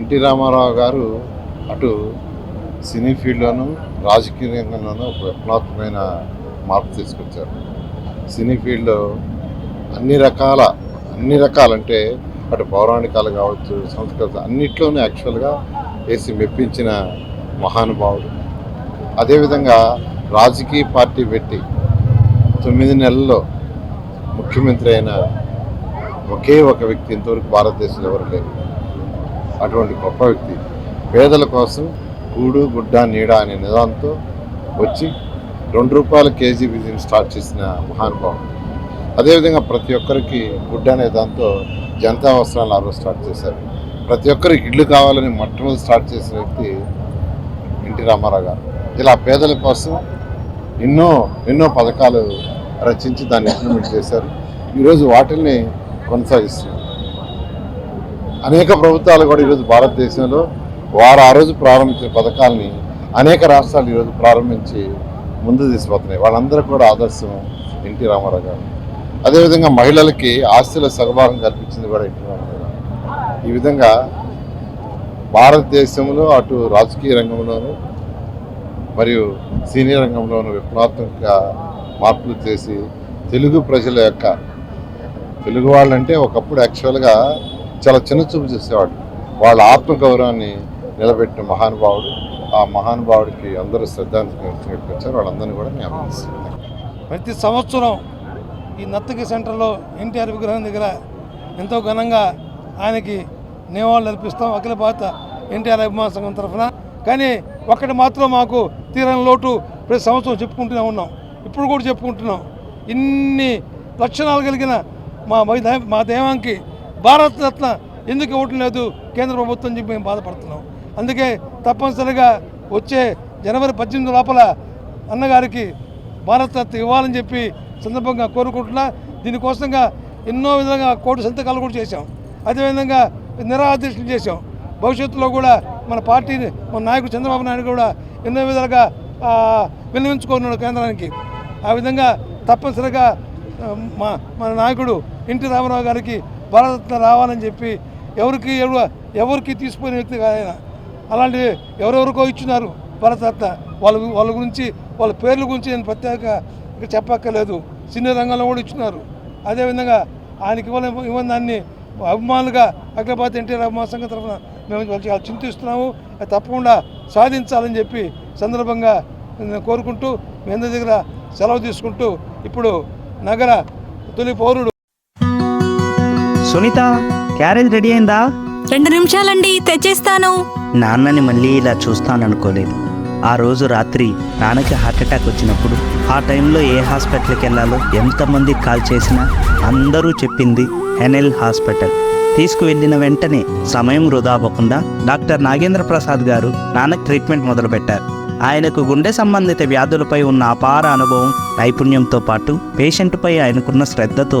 NT Ramarao గారు అటు సినీ ఫీల్డ్లోను రాజకీయ రంగంలోనూ ఒక విప్లవాత్మకమైన మార్పు తీసుకొచ్చారు. సినీ ఫీల్డ్లో అన్ని రకాల అన్ని రకాలంటే అటు పౌరాణికాలు కావచ్చు సంస్కృత అన్నిట్లోనూ యాక్చువల్గా వేసి మెప్పించిన మహానుభావుడు. అదేవిధంగా రాజకీయ పార్టీ పెట్టి తొమ్మిది నెలల్లో ముఖ్యమంత్రి అయిన ఒకే ఒక వ్యక్తి ఇంతవరకు భారతదేశంలో ఎవరు లేరు. అటువంటి గొప్ప వ్యక్తి. పేదల కోసం కూడు గుడ్డ నీడ అనే నిదాంతో వచ్చి రెండు రూపాయల కేజీ బియ్యం స్టార్ట్ చేసిన మహానుభావం అదేవిధంగా ప్రతి ఒక్కరికి గుడ్డ అనే దాంతో జనతా అవసరాలు ఆ రోజు స్టార్ట్ చేశారు. ప్రతి ఒక్కరికి ఇళ్ళు కావాలని మొట్టమొదటి స్టార్ట్ చేసిన వ్యక్తి ఎన్టీ రామారావు గారు. ఇలా పేదల కోసం ఎన్నో ఎన్నో పథకాలు రచించి దాన్ని ఇంప్లిమెంట్ చేశారు. ఈరోజు వాటిల్ని కొనసాగిస్తున్నారు. అనేక ప్రభుత్వాలు కూడా ఈరోజు భారతదేశంలో వారు ఆ రోజు ప్రారంభించిన పథకాలని అనేక రాష్ట్రాలు ఈరోజు ప్రారంభించి ముందు తీసుకుపోతున్నాయి. వాళ్ళందరూ కూడా ఆదర్శం ఎన్టీ రామారావు గారు. అదేవిధంగా మహిళలకి ఆస్తుల సగభాగం కల్పించింది కూడా ఎన్టీ రామారావు గారు. ఈ విధంగా భారతదేశంలో అటు రాజకీయ రంగంలోనూ మరియు సినీ రంగంలోనూ విప్లవాత్మక మార్పులు చేసి తెలుగు ప్రజల యొక్క తెలుగు వాళ్ళంటే ఒకప్పుడు యాక్చువల్గా చాలా చిన్న చూపు చేసేవాడు. వాళ్ళ ఆత్మగౌరవాన్ని నిలబెట్టిన మహానుభావుడు. ఆ మహానుభావుడికి అందరూ శ్రద్ధాంజలి వచ్చారు. వాళ్ళందరినీ కూడా నేను అభినందిస్తున్నాను. ప్రతి సంవత్సరం ఈ నత్తకి సెంటర్లో ఎన్టీఆర్ విగ్రహం దగ్గర ఎంతో ఘనంగా ఆయనకి నివాళులు అర్పిస్తాం. అఖిల భారత ఎన్టీఆర్ అభిమాన సంఘం తరఫున. కానీ ఒక్కటి మాత్రం మాకు తీరని లోటు ప్రతి సంవత్సరం చెప్పుకుంటూనే ఉన్నాం. ఇప్పుడు కూడా చెప్పుకుంటున్నాం. ఇన్ని లక్షణాలు కలిగిన మా మై- మా దేవానికి భారతరత్న ఎందుకు ఇవ్వటం లేదు? కేంద్ర ప్రభుత్వం చెప్పి మేము బాధపడుతున్నాం. అందుకే తప్పనిసరిగా వచ్చే జనవరి పద్దెనిమిది లోపల అన్నగారికి భారతరత్న ఇవ్వాలని చెప్పి సందర్భంగా కోరుకుంటున్నా. దీనికోసంగా ఎన్నో విధంగా కోటి సంతకాలు కూడా చేశాం. అదేవిధంగా నిరాదీక్షలు చేశాం. భవిష్యత్తులో కూడా మన పార్టీని మన నాయకుడు చంద్రబాబు నాయుడు కూడా ఎన్నో విధాలుగా విన్నవించుకున్నాడు కేంద్రానికి. ఆ విధంగా తప్పనిసరిగా మా మన నాయకుడు ఎన్టీ రామారావు గారికి భారతరత్న రావాలని చెప్పి ఎవరికి ఎవరు ఎవరికి తీసిపోయిన వ్యక్తి కాదైనా అలాంటి ఎవరెవరికో ఇచ్చినారు భారతరత్న వాళ్ళ వాళ్ళ గురించి వాళ్ళ పేర్ల గురించి నేను ప్రత్యేకంగా చెప్పక్కర్లేదు. సినీ రంగంలో కూడా ఇచ్చినారు. అదేవిధంగా ఆయనకి ఇవ్వని ఇవ్వని దాన్ని అభిమానులుగా అఖిల ఎన్టీఆర్ అభిమాన సంఘం తరఫున మేము చాలా చింతిస్తున్నాము. అది తప్పకుండా సాధించాలని చెప్పి సందర్భంగా నేను కోరుకుంటూ మీ అందరి దగ్గర సెలవు తీసుకుంటూ ఇప్పుడు నగర తొలి పౌరుడు సునీత క్యారేజ్ రెడీ అయిందా? రెండు నిమిషాలండి తెచ్చేస్తాను. నాన్నని మళ్ళీ ఇలా చూస్తాననుకోలేదు. ఆ రోజు రాత్రి నాన్నకి హార్ట్ అటాక్ వచ్చినప్పుడు ఆ టైంలో ఏ హాస్పిటల్కి వెళ్ళాలో ఎంతమంది కాల్ చేసినా అందరూ చెప్పింది ఎన్ఎల్ హాస్పిటల్. తీసుకువెళ్ళిన వెంటనే సమయం వృధా అవ్వకుండా డాక్టర్ నాగేంద్ర ప్రసాద్ గారు నాన్నకి ట్రీట్మెంట్ మొదలుపెట్టారు. ఆయనకు గుండె సంబంధిత వ్యాధులపై ఉన్న అపార అనుభవం నైపుణ్యంతో పాటు పేషెంట్పై ఆయనకున్న శ్రద్ధతో